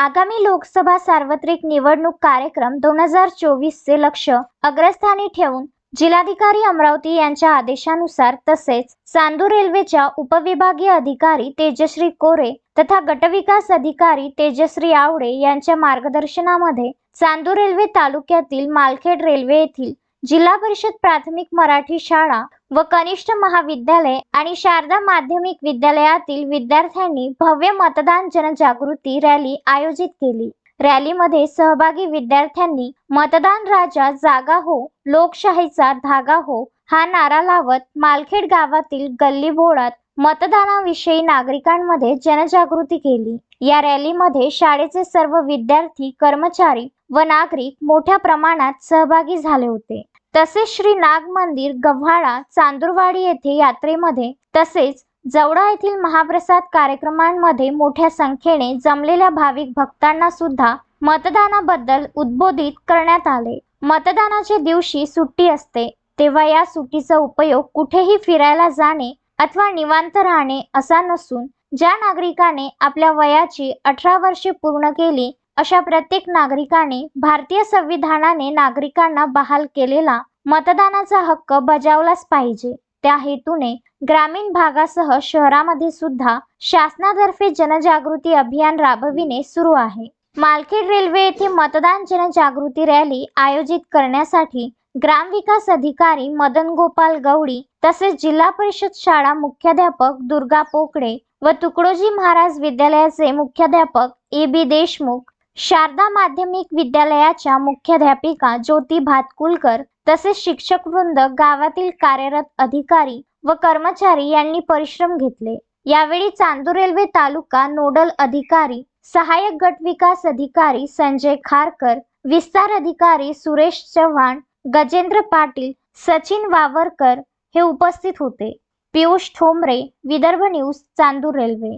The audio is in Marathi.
आगामी लोकसभा सार्वत्रिक निवडणूक कार्यक्रम दोन हजार चोवीसचे लक्ष अग्रस्थानी ठेवून जिल्हाधिकारी अमरावती यांच्या आदेशानुसार तसेच चांदूर रेल्वेच्या उपविभागीय अधिकारी तेजश्री कोरे तथा गटविकास अधिकारी तेजश्री आवडे यांच्या मार्गदर्शनामध्ये चांदूर रेल्वे तालुक्यातील मालखेड रेल्वे येथील जिल्हा परिषद प्राथमिक मराठी शाळा व कनिष्ठ महाविद्यालय आणि शारदा माध्यमिक विद्यालयातील विद्यार्थ्यांनी भव्य मतदान जनजागृती रॅली आयोजित केली. रॅलीमध्ये सहभागी विद्यार्थ्यांनी मतदान राजा जागा हो लोकशाहीचा धागा हो हा नारा लावत मालखेड गावातील गल्ली बोळात मतदानाविषयी नागरिकांमध्ये जनजागृती केली. या रॅलीमध्ये शाळेचे सर्व विद्यार्थी कर्मचारी व नागरिक मोठ्या प्रमाणात सहभागी झाले होते. तसेच श्री नाग मंदिर गव्हाळा चांदूरवाडी येथे यात्रेमध्ये तसेच जवळा येथील महाप्रसाद कार्यक्रमांमध्ये मोठ्या संख्येने जमलेल्या भाविक भक्तांना सुद्धा मतदानाबद्दल उद्बोधित करण्यात आले. मतदानाच्या दिवशी सुट्टी असते तेव्हा या सुट्टीचा उपयोग कुठेही फिरायला जाणे अथवा निवांत राहणे असा नसून ज्या नागरिकाने आपल्या वयाची अठरा वर्षे पूर्ण केली अशा प्रत्येक नागरिकाने भारतीय संविधानाने नागरिकांना बहाल केलेला मतदानाचा हक्क बजावलाच पाहिजे. त्या हेतूने ग्रामीण भागासह शहरामध्ये सुद्धा शासनातर्फे जनजागृती अभियान राबविणे सुरू आहे. मालखेड रेल्वे येथे मतदान जनजागृती रॅली आयोजित करण्यासाठी ग्रामविकास अधिकारी मदन गोपाल गवडी तसेच जिल्हा परिषद शाळा मुख्याध्यापक दुर्गा पोकळे व तुकडोजी महाराज विद्यालयाचे मुख्याध्यापक ए बी देशमुख शारदा माध्यमिक विद्यालयाच्या मुख्याध्यापिका ज्योती भातकुलकर तसेच शिक्षक वृंद गावातील कार्यरत अधिकारी व कर्मचारी यांनी परिश्रम घेतले. यावेळी चांदूर रेल्वे तालुका नोडल अधिकारी सहाय्यक गट विकास अधिकारी संजय खारकर विस्तार अधिकारी सुरेश चव्हाण गजेंद्र पाटील सचिन वावरकर हे उपस्थित होते. Piyush Thombre Vidarbha news Chandur railway.